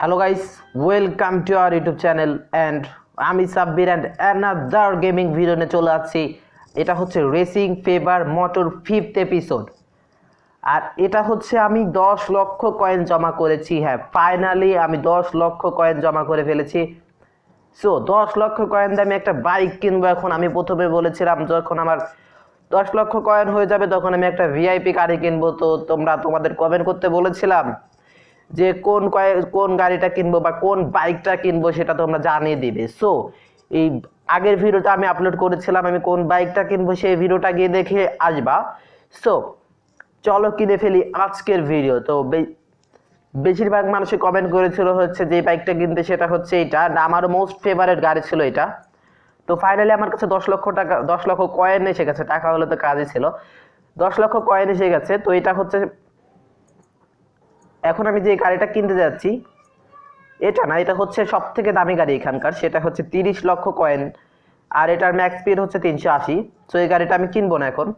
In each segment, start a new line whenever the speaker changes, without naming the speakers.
Hello guys welcome to our YouTube channel and আমি Sabbir and another gaming video নিয়ে চলে আসছি। এটা হচ্ছে racing fever motor fifth episode আর এটা হচ্ছে আমি দশ লক্ষ কয়েন জমা করেছি। হ্যাঁ ফাইনালি আমি দশ লক্ষ কয়েন জমা করে ফেলেছি। সো দশ লক্ষ কয়েন দিয়ে আমি একটা বাইক কিনবো এখন। আমি প্রথমে বলেছিলাম, যখন আমার দশ লক্ষ কয়েন হয়ে যাবে, তখন আমি একটা ভিআইপি গাড়ি কিনবো। তো তোমরা তোমাদের কমেন্ট করতে বলেছিলাম। যে কোন কোন গাড়িটা কিনবো বা কোন বাইকটা কিনবো সেটা তোমরা জানিয়ে দিবে। সো এই আগের ভিডিওটা আমি আপলোড করেছিলাম আমি কোন বাইকটা কিনবো সেই ভিডিওটা গিয়ে দেখে আসবা। সো চলো কিনে ফেলি আজকের ভিডিও। তো বেশিরভাগ মানুষই কমেন্ট করেছিল হচ্ছে যে বাইকটা কিনতে সেটা হচ্ছে এটা না আমারও মোস্ট ফেভারেট গাড়ি ছিল এটা। তো ফাইনালি আমার কাছে দশ লক্ষ টাকা, দশ লক্ষ কয়েন এসে গেছে। টাকা হলে তো কাজই ছিল। দশ লক্ষ কয়েন এসে গেছে। তো এটা হচ্ছে এখন আমি যে গাড়িটা কিনতে যাচ্ছি, এটা না, এটা হচ্ছে সব থেকে দামি গাড়ি এখানকার, সেটা হচ্ছে তিরিশ লক্ষ কয়েন, আর এটার ম্যাক্স স্পিড হচ্ছে তিনশো আশি তো এই গাড়িটা আমি কিনবো না এখন।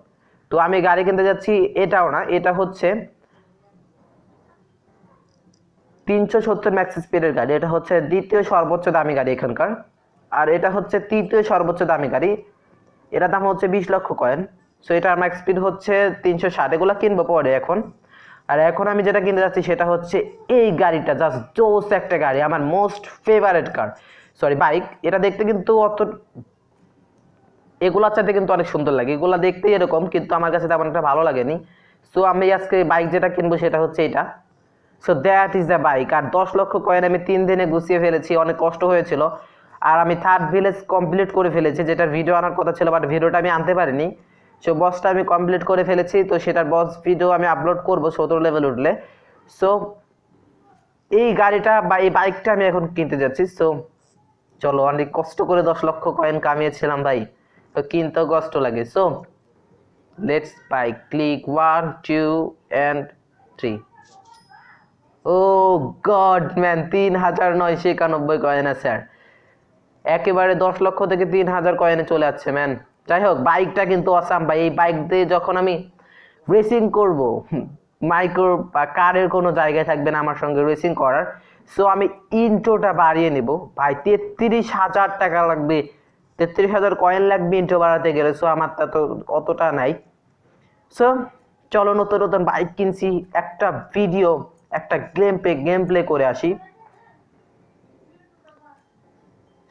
তো আমি গাড়ি কিনতে যাচ্ছি, এটাও না, এটা হচ্ছে তিনশো সত্তর ম্যাক্স স্পিডের গাড়ি, এটা হচ্ছে দ্বিতীয় সর্বোচ্চ দামি গাড়ি এখানকার, আর এটা হচ্ছে তৃতীয় সর্বোচ্চ দামি গাড়ি, এটার দাম হচ্ছে বিশ লক্ষ কয়েন সো এটার ম্যাক্স স্পিড হচ্ছে তিনশো ষাট, এগুলো কিনবো পরে এখন। আর এখন আমি যেটা কিনতে যাচ্ছি সেটা হচ্ছে এই গাড়িটা জাস্ট জোস একটা গাড়ি, আমার most favourite car sorry bike এটা দেখতে কিন্তু অত, এগুলোর চাইতে কিন্তু অনেক সুন্দর লাগে। এগুলো দেখতে এরকম, কিন্তু আমার কাছে তেমন একটা ভালো লাগেনি। সো আমি আজকে বাইক যেটা কিনবো সেটা হচ্ছে এটা so that is the bike আর দশ লক্ষ কয়েন আমি তিন দিনে গুছিয়ে ফেলেছি, অনেক কষ্ট হয়েছিল। আর আমি থার্ড ভিলেজ কমপ্লিট করে ফেলেছি যেটা ভিডিও আনার কথা ছিল বাট ভিডিওটা আমি আনতে পারিনি। সো বসটা আমি কমপ্লিট করে ফেলেছি, তো সেটার বস ভিডিও আমি আপলোড করব সতেরো লেভেল উঠলে। সো এই গাড়িটা বা এই বাইকটা আমি এখন কিনতে যাচ্ছি। সো চলো, অনেক কষ্ট করে দশ লক্ষ কয়েন কামিয়েছিলাম ভাই। তো কিনতেও কষ্ট লাগে। So let's buy click one two and three oh god man তিন হাজার নয়শো একানব্বই কয়েন আছে আর একেবারে দশ লক্ষ থেকে তিন হাজার কয়েনে চলে যাচ্ছে ম্যান যাই হোক বাইকটা কিন্তু অসাম ভাই। এই বাইক দিয়ে যখন আমি রেসিং করব মাইক্রো বা কারের কোনো জায়গায় থাকবে না আমার সঙ্গে রেসিং করার। সো আমি ইন্ট্রোটা বাড়িয়ে নেব। ভাই, তেত্রিশ হাজার টাকা লাগবে। তেত্রিশ হাজার কয়েন লাগবে ইন্ট্রো বাড়াতে গেলে। সো আমার তা তো অতটা নাই। সো চলো নতুন নতুন বাইক কিনছি। একটা ভিডিও একটা গেম প্লে গেম প্লে করে আসি।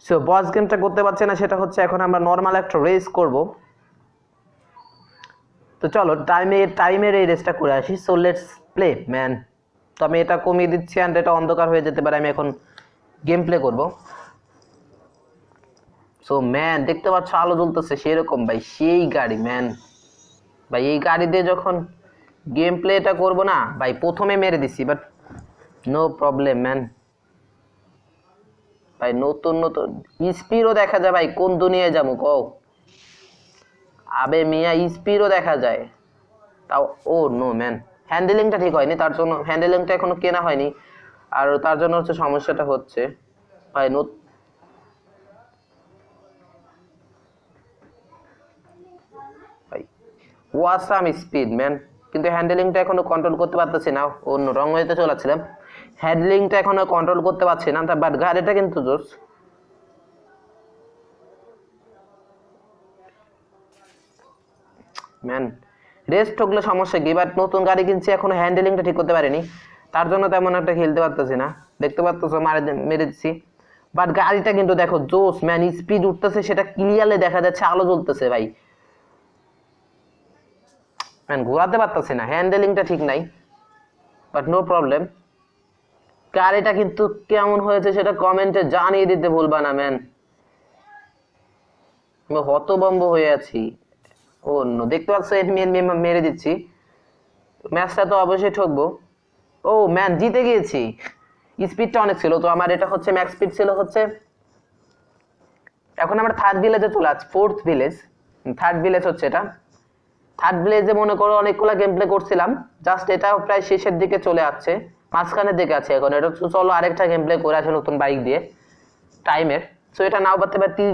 সো বস গেমটা করতে পারছে না, সেটা হচ্ছে এখন আমরা নর্মাল একটা রেস করব। তো চলো টাইমে টাইমের এই রেসটা করে আসি। সো লেটস প্লে ম্যান তো আমি এটা কমিয়ে দিচ্ছি অ্যান্ড এটা অন্ধকার হয়ে যেতে পারে, আমি এখন গেম প্লে করব। সো ম্যান দেখতে পাচ্ছ আলো জ্বলতেছে সেরকম, ভাই। সেই গাড়ি ম্যান ভাই, এই গাড়ি দিয়ে যখন গেম প্লেটা করব না, ভাই, প্রথমে মেরে দিছি বাট নো প্রবলেম ম্যান ভাই, নতুন নতুন। স্পিডও দেখা যায় ভাই, কোন দুনিয়ায় যাব কও? আবে মিয়া, স্পিডও দেখা যায়। তাও, ও নো ম্যান হ্যান্ডেলিংটা ঠিক হয়নি, তার জন্য হ্যান্ডেলিংটা এখনও কেনা হয়নি। আর তার জন্য হচ্ছে সমস্যাটা হচ্ছে, ভাই ভাই, ওয়াসাম স্পিড ম্যান কিন্তু হ্যান্ডেলিংটা এখনও কন্ট্রোল করতে পারতেছি না। অন্য রং হইতে চলাচ্ছিলাম হ্যান্ডলিংটা এখনও কন্ট্রোল করতে পারছি না বাট গাড়িটা কিন্তু জোস ম্যান রেস্ট ঠকলে সমস্যা কি? বাট নতুন গাড়ি কিনছি, এখনও হ্যান্ডেলিংটা ঠিক করতে পারিনি। তার জন্য তেমন একটা খেলতে পারতেছি না। দেখতে পারতেছো, মারে মেরে দিচ্ছি বাট গাড়িটা কিন্তু দেখো জোস ম্যান স্পিড উঠতেছে, সেটা ক্লিয়ারলি দেখা যাচ্ছে, আলো জ্বলতেছে ভাই। ম্যান ঘোরাতে পারতেছি না হ্যান্ডেলিংটা ঠিক নাই। বাট নো প্রবলেম গাড়িটা কিন্তু কেমন হয়েছে সেটা কমেন্টে জানিয়ে দিতে ভুলবা না, ম্যান। হতবম্ব হয়ে আছি। অন্য দেখতে পাচ্ছ মেরে দিচ্ছি। ম্যাচটা তো অবশ্যই ঠকবো। ও, ম্যান, জিতে গিয়েছি। স্পিডটা অনেক ছিল, তো আমার এটা হচ্ছে ম্যাক্স স্পিড ছিল হচ্ছে এখন আমরা থার্ড ভিলেজে চলে আসছি ফোর্থ ভিলেজ থার্ড ভিলেজ হচ্ছে এটা। থার্ড ভিলেজে মনে করো অনেকগুলো গেম প্লে করছিলাম। জাস্ট এটাও প্রায় শেষের দিকে চলে আসছে। মাঝখানের দিকে আছে এখন। এটা চলো আরেকটা গেম প্লে করে আছে নতুন বাইক দিয়ে। টাইমের সো এটা নাও পারতে পারি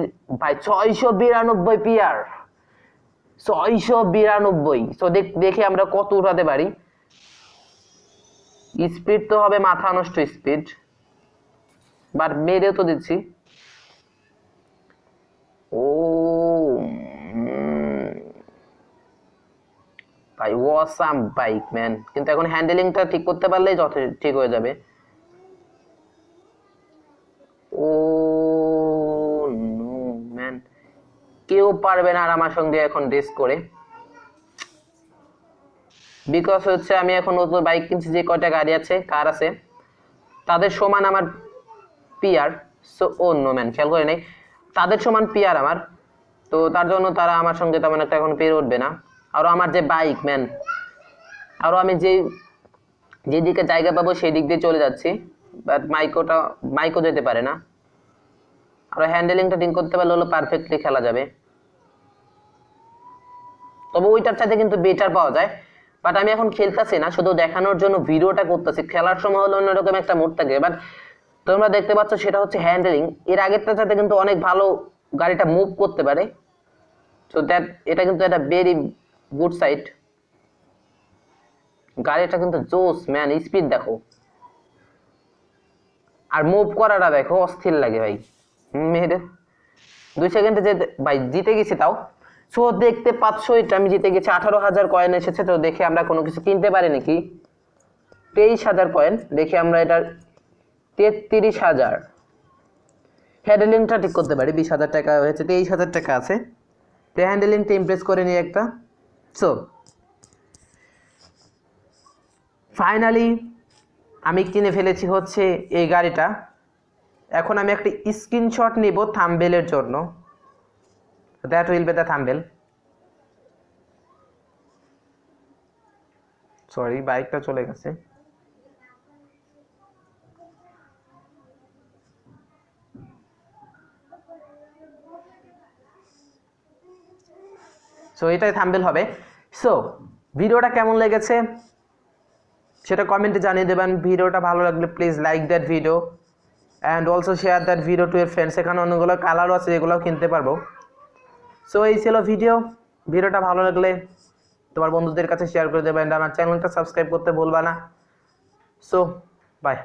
ভাই ছয়শো বিরানব্বই পিয়ার ছয়শো বিরানব্বই। সো দেখে আমরা কত উঠাতে পারি। স্পিড তো হবে মাথা নষ্ট স্পিড বাট মেরেও তো দিচ্ছি। ভাই ওয়াসাম বাইক ম্যান কিন্তু এখন হ্যান্ডেলিংটা ঠিক করতে পারলেই যথেষ্ট ঠিক হয়ে যাবে। ও নো ম্যান কেউ পারবে না আর আমার সঙ্গে এখন রেস করে। বিকজ হচ্ছে আমি এখন নতুন বাইক কিনছি, যে কয়টা গাড়ি আছে, কার আছে, তাদের সমান আমার peer so oh no man খেয়াল করে নেই। তাদের সমান পিয়ার আমার, তো তার জন্য তারা আমার সঙ্গে তেমন একটা এখন পেরে উঠবে না। আরও আমার যে বাইক ম্যান আরও আমি যে যেদিকে জায়গা পাবো সেই দিক দিয়ে চলে যাচ্ছি। বাট মাইকোটা মাইকো যেতে পারে না। আরও হ্যান্ডেলিংটা ঠিক করতে পারলে হলো পারফেক্টলি খেলা যাবে। তবে ওইটার চাইতে কিন্তু বেটার পাওয়া যায়। বাট আমি এখন খেলতেছি না, শুধু দেখানোর জন্য ভিডিওটা করতেছি। খেলার সময় হলো অন্যরকম একটা মোড থাকে। বাট তোমরা দেখতে পাচ্ছ সেটা হচ্ছে হ্যান্ডেলিং এর আগেরটা চাইতে কিন্তু অনেক ভালো গাড়িটা মুভ করতে পারে। সো দ্যাট এটা কিন্তু একটা ভেরি গুড সাইড। গাড়িটা কিন্তু জোস ম্যান স্পিড দেখো। আর মুভ করাটা দেখো, অস্থির লাগে ভাই। মেয়েদের দুই সেকেন্ডে যে ভাই, জিতে গেছি তাও। সো দেখতে পাচ্ছ এটা, আমি জিতে গেছি। আঠারো হাজার কয়েন এসেছে, তো দেখে আমরা কোনো কিছু কিনতে পারি নাকি? তেইশ হাজার কয়েন দেখে আমরা এটার তেত্রিশ হাজার। হ্যান্ডেলিংটা ঠিক করতে পারি, বিশ হাজার টাকা হয়েছে, তেইশ হাজার টাকা আছে। তো হ্যান্ডেলিংটা ইমপ্রেস করে নিই একটা। সো ফাইনালি আমি কিনে ফেলেছি হচ্ছে এই গাড়িটা। এখন আমি একটা স্ক্রিনশট নিব থাম্বেলের জন্য। That will be the thumbnail sorry বাইকটা চলে গেছে। সো এটাই থাম্বেল হবে। সো ভিডিওটা কেমন লেগেছে? সেটা কমেন্টে জানিয়ে দেবেন। ভিডিওটা ভালো লাগলে please like that video and also share that video to your friends এখানে অনেকগুলো কালারও আছে যেগুলোও কিনতে পারব। সো এই ছিল ভিডিও ভিডিওটা ভালো লাগলে তোমার বন্ধুদের কাছে শেয়ার করে দেবেন আমার চ্যানেলটা সাবস্ক্রাইব করতে ভুলবা না। So by